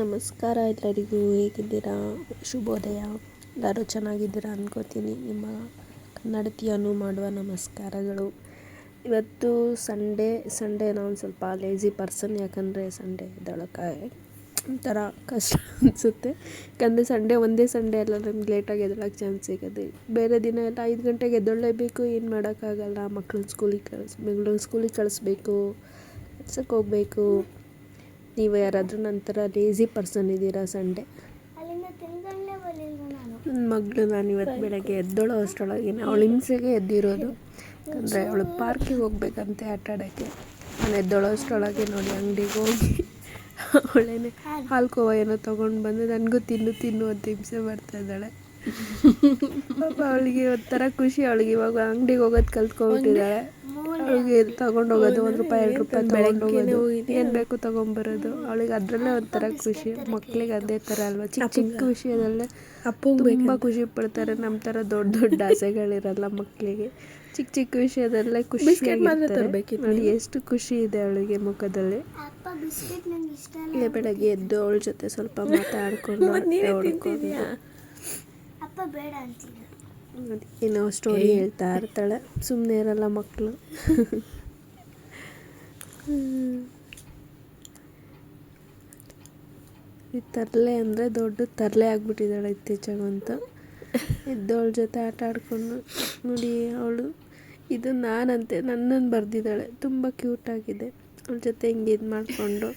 ನಮಸ್ಕಾರ ಎಲ್ಲರಿಗೂ, ಹೇಗಿದ್ದೀರಾ? ಶುಭೋದಯ. ಎಲ್ಲರೂ ಚೆನ್ನಾಗಿದ್ದೀರಾ ಅಂದ್ಕೋತೀನಿ ನಿಮ್ಮ ಕನ್ನಡತಿಯನ್ನು ಮಾಡುವ ನಮಸ್ಕಾರಗಳು. ಇವತ್ತು ಸಂಡೇ ಸಂಡೇ ನಾನು ಸ್ವಲ್ಪ ಲೇಜಿ ಪರ್ಸನ್ ಯಾಕಂದರೆ ಸಂಡೇ ಎದ್ದೊಳಕ್ಕೆ ಒಂಥರ ಕಷ್ಟ ಅನಿಸುತ್ತೆ. ಯಾಕಂದರೆ ಸಂಡೇ ಒಂದೇ ಸಂಡೇ ಅಲ್ಲ, ನಮ್ಗೆ ಲೇಟಾಗಿ ಎದ್ದೊಳಕ್ಕೆ ಚಾನ್ಸ್ ಸಿಗೋದು ಬೇರೆ ದಿನ ಎಲ್ಲ ಐದು ಗಂಟೆಗೆ ಎದ್ದೊಳ್ಳೇಬೇಕು, ಏನು ಮಾಡೋಕ್ಕಾಗಲ್ಲ. ಮಕ್ಳನ್ನ ಸ್ಕೂಲಿಗೆ ಕಳಿಸ್, ಬೆಂಗಳೂರು ಸ್ಕೂಲಿಗೆ ಕಳಿಸ್ಬೇಕು, ಕೆಲ್ಸಕ್ಕೆ ಹೋಗಬೇಕು. ನೀವು ಯಾರಾದರೂ ನಂತರ ಲೇಝಿ ಪರ್ಸನ್ ಇದ್ದೀರಾ ಸಂಡೇ? ನನ್ನ ಮಗಳು ನಾನು ಇವತ್ತು ಬೆಳಗ್ಗೆ ಎದ್ದೋಳು ಅಷ್ಟೊಳಗೇನೆ ಅವಳು ಹಿಂಸೆಗೆ ಎದ್ದಿರೋದು. ಅಂದರೆ ಅವಳು ಪಾರ್ಕಿಗೆ ಹೋಗ್ಬೇಕಂತೆ ಆಟ ಆಡೋಕ್ಕೆ ನಾನು ಎದ್ದೋಳು ಅಷ್ಟೊಳಗೆ ನೋಡಿ ಅಂಗಡಿಗೆ ಹೋಗಿ ಅವಳೇನೆ ಹಾಲು ಕೋವ ಏನೋ ತೊಗೊಂಡು ಬಂದು ನನಗೂ ತಿನ್ನು ತಿನ್ನು ಅಂತ ಹಿಂಸೆ ಮಾಡ್ತಾ ಇದ್ದಾಳೆ. ಪಾಪ ಅವಳಿಗೆ ಒಂಥರ ಖುಷಿ. ಅವಳಿಗೆ ಇವಾಗ ಅಂಗಡಿಗೆ ಹೋಗೋದು ಕಲ್ತ್ಕೊಂಡ್ಬಿಟ್ಟಿದ್ದಾಳೆ ಅವಳಿಗೆ ತಗೊಂಡು ಹೋಗೋದು? ಒಂದು ರೂಪಾಯಿ ಎರಡು ರೂಪಾಯಿ ತಗೊಂಡು ಹೋಗೋದು. ಏನು ಬೇಕು ತಗೊಂಬರೋದು? ಅವಳಿಗೆ ಅದರಲ್ಲೇ ಒಂಥರ ಖುಷಿ. ಮಕ್ಳಿಗೆ ಅದೇ ಥರ ಅಲ್ವಾ? ಚಿಕ್ಕ ಚಿಕ್ಕ ವಿಷಯದಲ್ಲೇ ತುಂಬ ಖುಷಿ ಪಡ್ತಾರೆ. ನಮ್ಮ ಥರ ದೊಡ್ಡ ದೊಡ್ಡ ಆಸೆಗಳಿರಲ್ಲ ಮಕ್ಕಳಿಗೆ ಚಿಕ್ಕ ಚಿಕ್ಕ ವಿಷಯದಲ್ಲೇ ಖುಷಿ ನೋಡಿ ಎಷ್ಟು ಖುಷಿ ಇದೆ ಅವಳಿಗೆ ಮುಖದಲ್ಲಿ. ಅಪ್ಪ ಬಿಸ್ಕೆಟ್ ನಂಗೆ ಇಷ್ಟ ಇಲ್ಲ ಇಲ್ಲೇ ಬೆಳಗ್ಗೆ ಎದ್ದು ಅವಳ ಜೊತೆ ಸ್ವಲ್ಪ ಮಾತಾಡ್ಕೊಂಡು ಹೊಡ್ಕೊಂಡು ಅಪ್ಪ ಬೇಡ ಅಂತಿದ್ದ ಏನೋ ಸ್ಟೋರಿ ಹೇಳ್ತಾ ಇರ್ತಾಳೆ. ಸುಮ್ಮನೆ ಇರಲ್ಲ ಮಕ್ಕಳು ಈ ತರಲೆ ಅಂದರೆ ದೊಡ್ಡ ತರಲೆ ಆಗಿಬಿಟ್ಟಿದ್ದಾಳೆ ಇತ್ತೀಚೆಗಂತೂ. ಇದ್ದವಳ ಜೊತೆ ಆಟ ಆಡ್ಕೊಂಡು ನೋಡಿ ಅವಳು. ಇದು ನಾನಂತೆ ನನ್ನನ್ನು ಬರೆದಿದ್ದಾಳೆ. ತುಂಬ ಕ್ಯೂಟಾಗಿದೆ ಅವಳ ಜೊತೆ ಹಿಂಗೆ ಇದು ಮಾಡಿಕೊಂಡು.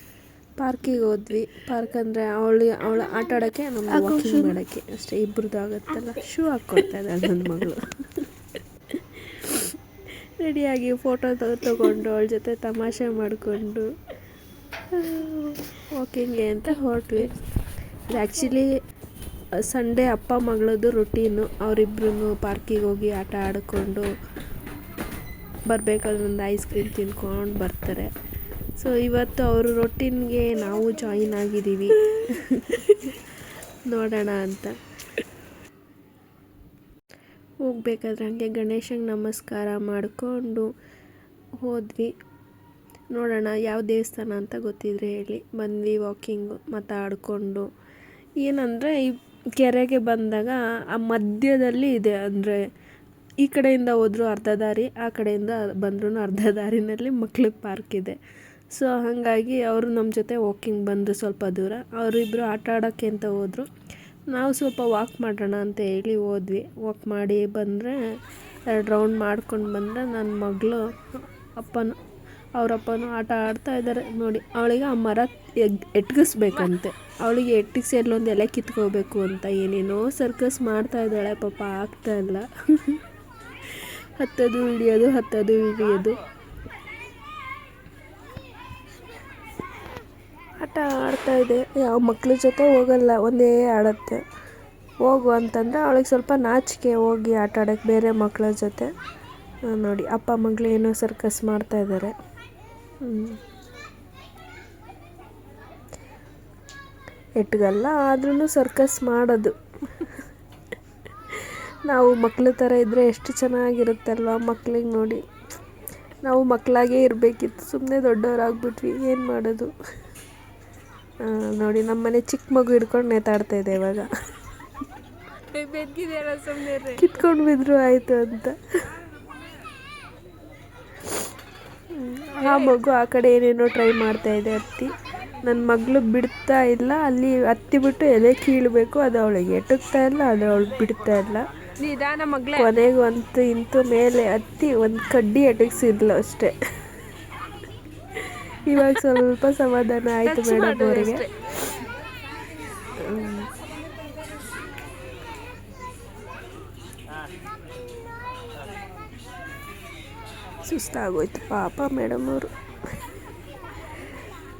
ಪಾರ್ಕಿಗೆ ಹೋದ್ವಿ. ಪಾರ್ಕ್ ಅಂದರೆ ಅವಳು ಅವಳು ಆಟ ಆಡೋಕ್ಕೆ ನಮ್ಮ ವಾಕಿಂಗ್ ಮಾಡೋಕ್ಕೆ ಅಷ್ಟೇ ಇಬ್ಬರದ್ದು ಆಗುತ್ತಲ್ಲ. ಶೂ ಇದ್ದಾಳೆ ನನ್ನ ಮಗಳು. ರೆಡಿಯಾಗಿ ಫೋಟೋ ತಗೊಂಡು ಅವಳ ಜೊತೆ ತಮಾಷೆ ಮಾಡಿಕೊಂಡು ವಾಕಿಂಗೆ ಅಂತ ಹೊರಟ್ವಿ ಆ್ಯಕ್ಚುಲಿ ಸಂಡೇ ಅಪ್ಪ ಮಗಳದ್ದು ರೊಟೀನು ಅವರಿಬ್ರು ಪಾರ್ಕಿಗೆ ಹೋಗಿ ಆಟ ಆಡಿಕೊಂಡು ಬರಬೇಕಾದ್ರೆ ಒಂದು ಐಸ್ ಕ್ರೀಮ್ ತಿನ್ಕೊಂಡು ಬರ್ತಾರೆ. ಸೊ ಇವತ್ತು ಅವರು ರೊಟ್ಟಿನ್ಗೆ ನಾವು ಜಾಯಿನ್ ಆಗಿದ್ದೀವಿ. ನೋಡೋಣ ಅಂತ. ಹೋಗ್ಬೇಕಾದ್ರೆ ಹಂಗೆ ಗಣೇಶಂಗೆ ನಮಸ್ಕಾರ ಮಾಡಿಕೊಂಡು ಹೋದ್ವಿ. ನೋಡೋಣ ಯಾವ ದೇವಸ್ಥಾನ ಅಂತ ಗೊತ್ತಿದ್ರೆ ಹೇಳಿ. ಬಂದ್ವಿ ವಾಕಿಂಗು ಮಾತಾಡಿಕೊಂಡು. ಏನಂದರೆ ಈ ಕೆರೆಗೆ ಬಂದಾಗ ಆ ಮಧ್ಯದಲ್ಲಿ ಇದೆ. ಅಂದರೆ ಈ ಕಡೆಯಿಂದ ಹೋದ್ರು ಅರ್ಧ ದಾರಿ, ಆ ಕಡೆಯಿಂದ ಬಂದ್ರೂ ಅರ್ಧ ದಾರಿನಲ್ಲಿ ಮಕ್ಳಿಗೆ ಪಾರ್ಕ್ ಇದೆ. ಸೊ ಹಾಗಾಗಿ ಅವರು ನಮ್ಮ ಜೊತೆ ವಾಕಿಂಗ್ ಬಂದರು ಸ್ವಲ್ಪ ದೂರ. ಅವರಿಬ್ಬರು ಆಟ ಆಡೋಕ್ಕೆ ಅಂತ ಹೋದರು. ನಾವು ಸ್ವಲ್ಪ ವಾಕ್ ಮಾಡೋಣ ಅಂತ ಹೇಳಿ ಹೋದ್ವಿ. ವಾಕ್ ಮಾಡಿ ಬಂದರೆ ಎರಡು ರೌಂಡ್ ಮಾಡ್ಕೊಂಡು ಬಂದರೆ ನನ್ನ ಮಗಳು ಅಪ್ಪನ, ಅವರಪ್ಪನು ಆಟ ಆಡ್ತಾ ಇದ್ದಾರೆ ನೋಡಿ, ಅವಳಿಗೆ ಆ ಮರ ಎಗ್, ಎಟ್ಗಿಸ್ಬೇಕಂತೆ. ಅವಳಿಗೆ ಎಟ್ಟಿಸಿ ಎಲ್ಲೊಂದು ಎಲೆ ಕಿತ್ಕೋಬೇಕು ಅಂತ ಏನೇನೋ ಸರ್ಕಸ್ ಮಾಡ್ತಾ ಇದ್ದಾಳೆ. ಪಾಪ ಆಗ್ತಾ ಇಲ್ಲ. ಹತ್ತದು ಹಿಡಿಯೋದು, ಹತ್ತದು ಇಳಿಯೋದು ಆಟ ಆಡ್ತಾ ಇದೆ. ಯಾವ ಮಕ್ಳ ಜೊತೆ ಹೋಗಲ್ಲ, ಒಂದೇ ಆಡತ್ತೆ. ಹೋಗು ಅಂತಂದರೆ ಅವಳಿಗೆ ಸ್ವಲ್ಪ ನಾಚಿಕೆ ಹೋಗಿ ಆಟ ಆಡೋಕ್ಕೆ ಬೇರೆ ಮಕ್ಕಳ ಜೊತೆ. ನೋಡಿ, ಅಪ್ಪ, ಮಗಳು ಏನೋ ಸರ್ಕಸ್ ಮಾಡ್ತಾ ಇದ್ದಾರೆ. ಎಟ್ಗಲ್ಲ ಆದ್ರೂ ಸರ್ಕಸ್ ಮಾಡೋದು. ನಾವು ಮಕ್ಕಳ ಥರ ಇದ್ದರೆ ಎಷ್ಟು ಚೆನ್ನಾಗಿರುತ್ತಲ್ವ ಮಕ್ಳಿಗೆ ನೋಡಿ. ನಾವು ಮಕ್ಕಳಾಗೇ ಇರಬೇಕಿತ್ತು. ಸುಮ್ಮನೆ ದೊಡ್ಡವರಾಗ್ಬಿಟ್ವಿ. ಏನು ಮಾಡೋದು? ನೋಡಿ ನಮ್ಮನೆ ಚಿಕ್ಕ ಮಗು ಹಿಡ್ಕೊಂಡು ನೇತಾಡ್ತಾ ಇದೆ ಇವಾಗ. ಕಿತ್ಕೊಂಡು ಬಿದ್ರು ಆಯಿತು ಅಂತ. ಆ ಮಗು ಆ ಕಡೆ ಏನೇನೋ ಟ್ರೈ ಮಾಡ್ತಾ ಇದೆ ಅತ್ತಿ. ನನ್ನ ಮಗಳು ಬಿಡ್ತಾ ಇಲ್ಲ ಅಲ್ಲಿ ಹತ್ತಿ ಬಿಟ್ಟು ಎದೆ ಕೀಳಬೇಕು ಅದು ಅವಳಿಗೆ ಎಟಕ್ತಾ ಇಲ್ಲ ಅದು ಅವಳು ಬಿಡ್ತಾ ಇಲ್ಲ. ಕೊನೆಗೆ ಅಂತೂ ಇಂತೂ ಮೇಲೆ ಹತ್ತಿ ಒಂದು ಕಡ್ಡಿ ಎಟಕ್ಸಿದ್ಲು ಅಷ್ಟೇ. ಇವಾಗ ಸ್ವಲ್ಪ ಸಮಾಧಾನ ಆಯಿತು ಮೇಡಮ್ ಅವರಿಗೆ. ಸುಸ್ತಾಗೋಯ್ತು ಪಾಪ ಮೇಡಮ್ ಅವರು.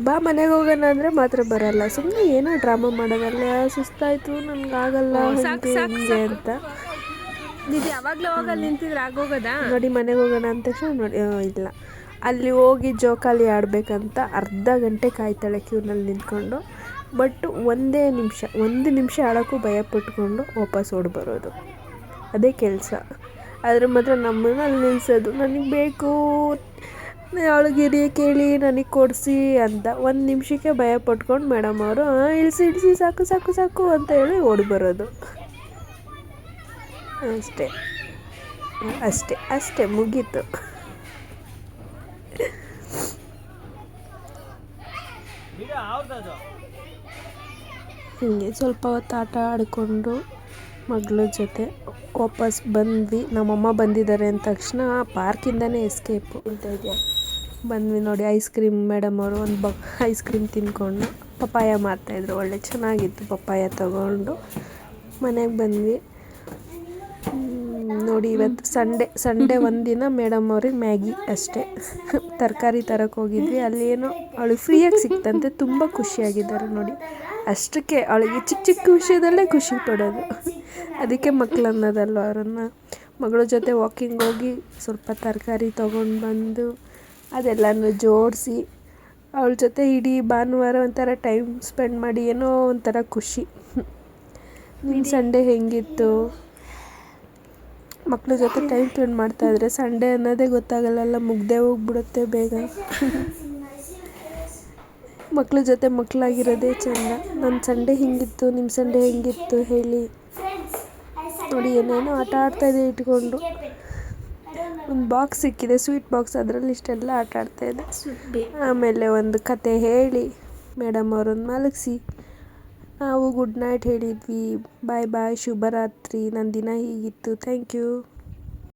ಬಾ ಮನೆಗೆ ಹೋಗೋಣ ಅಂದರೆ ಮಾತ್ರ ಬರಲ್ಲ. ಸುಮ್ಮನೆ ಏನೋ ಡ್ರಾಮಾ ಮಾಡೋದಲ್ಲ ಸುಸ್ತಾಯಿತು ನನಗಾಗಲ್ಲ ಹಂಗೆ ಹಿಂಗೆ ಅಂತ. ನೀವು ಯಾವಾಗಲೂ ಹೋಗಲ್ಲಿ ನಿಂತಿದ್ರೆ ಆಗೋಗದಾ? ನೋಡಿ ಮನೆಗೆ ಹೋಗೋಣ ಅಂತ ತಕ್ಷಣ ನೋಡಿ ಇಲ್ಲ. ಅಲ್ಲಿ ಹೋಗಿ ಜೋಕಾಲಿ ಆಡಬೇಕಂತ ಅರ್ಧ ಗಂಟೆ ಕಾಯ್ತಾಳೆ ಕ್ಯೂನಲ್ಲಿ ನಿಂತ್ಕೊಂಡು. ಬಟ್ ಒಂದೇ ನಿಮಿಷ, ಒಂದು ನಿಮಿಷ ಆಡೋಕ್ಕೂ ಭಯ ಪಟ್ಕೊಂಡು ವಾಪಸ್ ಓಡಿ ಬರೋದು. ಅದೇ ಕೆಲಸ. ಆದರೆ ಮಾತ್ರ ನಮ್ಮನ್ನು ಅಲ್ಲಿ ನಿಲ್ಲಿಸೋದು ನನಗೆ ಬೇಕು. ಅವಳಿಗಿರಿ ಕೇಳಿ, ನನಗೆ ಕೊಡಿಸಿ ಅಂತ ಒಂದು ನಿಮಿಷಕ್ಕೆ ಭಯ ಪಟ್ಕೊಂಡು ಮೇಡಮ್ ಅವರು ಇಳಿಸಿ ಇಳಿಸಿ, ಸಾಕು ಸಾಕು ಸಾಕು ಅಂತ ಹೇಳಿ ಓಡಿ ಬರೋದು. ಅಷ್ಟೇ. ಅಷ್ಟೇ ಅಷ್ಟೇ ಮುಗೀತು. ಹೀಗೆ ಸ್ವಲ್ಪ ಹೊತ್ತು ಆಟ ಆಡಿಕೊಂಡು ಮಗಳ ಜೊತೆ ವಾಪಸ್ ಬಂದ್ವಿ. ನಮ್ಮಮ್ಮ ಬಂದಿದ್ದಾರೆ ಅಂದ ತಕ್ಷಣ ಪಾರ್ಕಿಂದನೇ ಎಸ್ಕೇಪು ಅಂತ ಇದೆಯಾ ಬಂದ್ವಿ ನೋಡಿ ಐಸ್ ಕ್ರೀಮ್ ಮೇಡಮ್ ಅವರು ಒಂದು ಬ ಐಸ್ ಕ್ರೀಮ್ ತಿನ್ಕೊಂಡು ಪಪ್ಪಾಯ ಮಾಡ್ತಾಯಿದ್ರು ಒಳ್ಳೆ ಚೆನ್ನಾಗಿತ್ತು ಪಪ್ಪಾಯ ತಗೊಂಡು. ಮನೆಗೆ ಬಂದ್ವಿ. ನೋಡಿ ಇವತ್ತು ಸಂಡೇ ಸಂಡೇ ಒಂದಿನ ಮೇಡಮ್ ಅವ್ರಿಗೆ ಮ್ಯಾಗಿ ಅಷ್ಟೇ. ತರಕಾರಿ ತರಕ್ಕೆ ಹೋಗಿದ್ವಿ. ಅಲ್ಲಿ ಏನೋ ಅವಳಿಗೆ ಫ್ರೀಯಾಗಿ ಸಿಕ್ತಂತೆ. ತುಂಬ ಖುಷಿಯಾಗಿದ್ದಾರೆ ನೋಡಿ. ಅಷ್ಟಕ್ಕೆ ಅವಳಿಗೆ ಚಿಕ್ಕ ಚಿಕ್ಕ ವಿಷಯದಲ್ಲೇ ಖುಷಿ ಪಡೋದು. ಅದಕ್ಕೆ ಮಕ್ಳು ಅನ್ನೋದಲ್ವ ಅವರನ್ನು. ಮಗಳ ಜೊತೆ ವಾಕಿಂಗ್ ಹೋಗಿ ಸ್ವಲ್ಪ ತರಕಾರಿ ತೊಗೊಂಡು ಬಂದು ಅದೆಲ್ಲನೂ ಜೋಡಿಸಿ ಅವಳ ಜೊತೆ ಇಡೀ ಭಾನುವಾರ ಒಂಥರ ಟೈಮ್ ಸ್ಪೆಂಡ್ ಮಾಡಿ ಏನೋ ಒಂಥರ ಖುಷಿ. ನಿಮ್ಮ ಸಂಡೇ ಹೆಂಗಿತ್ತು? ಮಕ್ಳ ಜೊತೆ ಟೈಮ್ ಸ್ಪೆಂಡ್ ಮಾಡ್ತಾ ಇದ್ರೆ ಸಂಡೇ ಅನ್ನೋದೇ ಗೊತ್ತಾಗಲ್ಲಲ್ಲ ಮುಗ್ದೇ ಹೋಗ್ಬಿಡುತ್ತೆ ಬೇಗ. ಮಕ್ಳ ಜೊತೆ ಮಕ್ಕಳಾಗಿರೋದೇ ಚೆಂದ. ನನ್ನ ಸಂಡೇ ಹಿಂಗಿತ್ತು ನಿಮ್ಮ ಸಂಡೇ ಹೆಂಗಿತ್ತು ಹೇಳಿ. ನೋಡಿ ಏನೇನೋ ಆಟ ಆಡ್ತಾ ಇದೆ ಇಟ್ಕೊಂಡು. ಒಂದು ಬಾಕ್ಸ್ ಸಿಕ್ಕಿದೆ ಸ್ವೀಟ್ ಬಾಕ್ಸ್ ಅದರಲ್ಲಿ ಇಷ್ಟೆಲ್ಲ ಆಟ ಆಡ್ತಾ ಇದೆ. ಆಮೇಲೆ ಒಂದು ಕತೆ ಹೇಳಿ. ಮೇಡಮ್ ಅವ್ರನ್ನ ಮಲಗಿಸಿ. ನಾವು ಗುಡ್ ನೈಟ್ ಹೇಳಿದ್ವಿ. ಬಾಯ್ ಬಾಯ್ ಶುಭರಾತ್ರಿ. ನನ್ನ ದಿನ ಹೀಗಿತ್ತು. Thank you